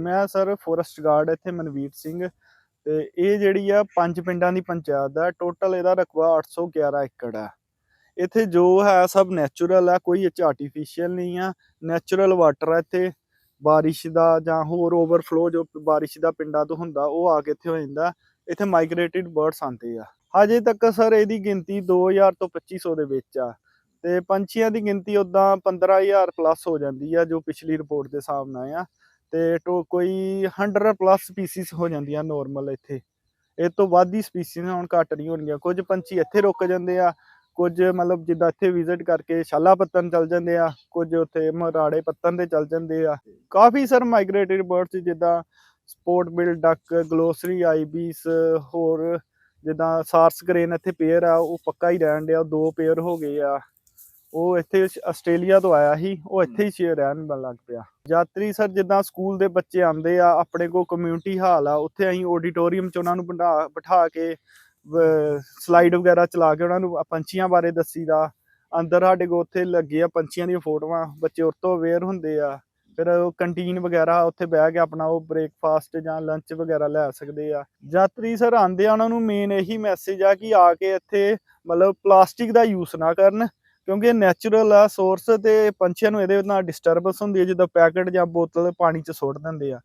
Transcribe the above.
ਮੈਂ sir forest guard ਇੱਥੇ ਮਨਵੀਰ ਸਿੰਘ ਤੇ ਇਹ ਜਿਹੜੀ ਆ ਪੰਜ ਪਿੰਡਾਂ ਦੀ ਪੰਚਾਇਤ ਦਾ ਟੋਟਲ ਇਹਦਾ ਰਕਬਾ 811 ਏਕੜ ਆ। ਇੱਥੇ ਜੋ ਹੈ ਸਭ ਨੈਚੁਰਲ ਆ, ਕੋਈ ਇਹ ਚ ਆਰਟੀਫੀਸ਼ੀਅਲ ਨਹੀਂ ਆ ਨੈਚੁਰਲ ਵਾਟਰ ਆ ਇੱਥੇ। ਬਾਰਿਸ਼ ਦਾ ਜਾਂ ਹੋਰ ਓਵਰਫਲੋ ਜੋ ਬਾਰਿਸ਼ ਦਾ ਪਿੰਡਾਂ ਤੋਂ ਹੁੰਦਾ, ਉਹ ਆ ਕੇ ਇੱਥੇ ਹੋ ਜਾਂਦਾ। ਇੱਥੇ ਮਾਈਗ੍ਰੇਟਿਡ ਬਰਡਸ ਆਉਂਦੇ ਆ। ਹਜੇ ਤੱਕ ਸਰ ਇਹਦੀ ਗਿਣਤੀ 2000 ਤੋਂ 2500 ਦੇ ਵਿੱਚ ਆ। ਤੇ ਪੰਛੀਆਂ ਦੀ ਗਿਣਤੀ ਉਦਾਂ 15000 ਪਲੱਸ ਹੋ ਜਾਂਦੀ ਆ, ਜੋ ਪਿਛਲੀ ਰਿਪੋਰਟ ਦੇ ਹਿਸਾਬ ਨਾਲ ਆ। ਤੇ ਟੋ ਕੋਈ 100 ਪਲੱਸ ਸਪੀਸੀਜ਼ ਹੋ ਜਾਂਦੀਆਂ ਨਾਰਮਲ ਇੱਥੇ। ਇਹ ਤੋਂ ਵੱਧ ਹੀ ਸਪੀਸੀਜ਼ ਹੁਣ ਘੱਟ ਨਹੀਂ ਹੋਣਗੀਆਂ। ਕੁਝ ਪੰਛੀ ਇੱਥੇ ਰੁਕ ਜਾਂਦੇ ਆ, ਕੁਝ ਮਤਲਬ ਜਿੱਦਾਂ ਇੱਥੇ ਵਿਜ਼ਿਟ ਕਰਕੇ ਸ਼ਾਲਾ ਪੱਤਨ ਚੱਲ ਜਾਂਦੇ ਆ, ਕੁਝ ਉੱਥੇ ਮਰਾੜੇ ਪੱਤਨ ਤੇ ਚੱਲ ਜਾਂਦੇ ਆ। ਕਾਫੀ ਸਰ ਮਾਈਗ੍ਰੇਟਿਡ ਬਰਡਸ ਜਿੱਦਾਂ spot bill duck glossy ibis ਹੋਰ ਜਿੱਦਾਂ ਸਾਰਸ ਗ੍ਰੇਨ ਇੱਥੇ ਪੇਅਰ ਆ, ਉਹ ਪੱਕਾ ਹੀ ਰਹਿਣ ਡਿਆ ਦੋ ਪੇਅਰ ਹੋ ਗਏ ਆ। ਉਹ ਇੱਥੇ ਆਸਟ੍ਰੇਲੀਆ ਤੋਂ ਆਇਆ ਸੀ ਉਹ ਇੱਥੇ ਹੀ ਸ਼ੇਅਰ ਰਹਿਣ ਬਣ ਲੱਗ ਪਿਆ। ਯਾਤਰੀ ਸਰ ਜਿੱਦਾਂ ਸਕੂਲ ਦੇ ਬੱਚੇ ਆਉਂਦੇ ਆ ਆਪਣੇ ਕੋਲ ਕਮਿਊਨਿਟੀ ਹਾਲ ਆ ਉੱਥੇ ਅਸੀਂ ਆਡੀਟੋਰੀਅਮ ਚ ਉਹਨਾਂ ਨੂੰ ਬਿਠਾ ਬਿਠਾ ਕੇ ਸਲਾਈਡ ਵਗੈਰਾ ਚਲਾ ਕੇ ਉਹਨਾਂ ਨੂੰ ਪੰਛੀਆਂ ਬਾਰੇ ਦੱਸੀਦਾ। ਅੰਦਰ ਸਾਡੇ ਕੋਲ ਉੱਥੇ ਲੱਗੇ ਆ ਪੰਛੀਆਂ ਦੀਆਂ ਫੋਟੋਆਂ ਬੱਚੇ ਉਹ ਤੋਂ ਅਵੇਅਰ ਹੁੰਦੇ ਆ। ਫਿਰ ਉਹ ਕੰਟੀਨ ਵਗੈਰਾ ਉੱਥੇ ਬਹਿ ਕੇ ਆਪਣਾ ਉਹ ਬ੍ਰੇਕਫਾਸਟ ਜਾਂ ਲੰਚ ਵਗੈਰਾ ਲੈ ਸਕਦੇ ਆ। ਯਾਤਰੀ ਸਰ ਆਉਂਦੇ ਆ ਉਹਨਾਂ ਨੂੰ ਮੇਨ ਇਹੀ ਮੈਸੇਜ ਆ ਕਿ ਆ ਕੇ ਇੱਥੇ ਮਤਲਬ ਪਲਾਸਟਿਕ ਦਾ ਯੂਜ਼ ਨਾ ਕਰਨ। ਕਿਉਂਕਿ ਇਹ ਨੈਚੁਰਲ ਆ ਸੋਰਸ ਤੇ ਪੰਛੀਆਂ ਨੂੰ ਇਹਦੇ ਨਾਲ ਡਿਸਟਰਬੈਂਸ ਹੁੰਦੀ ਹੈ ਜਦੋਂ ਪੈਕਟ ਜਾਂ ਬੋਤਲ ਪਾਣੀ 'ਚ ਸੁੱਟ ਦਿੰਦੇ ਆ।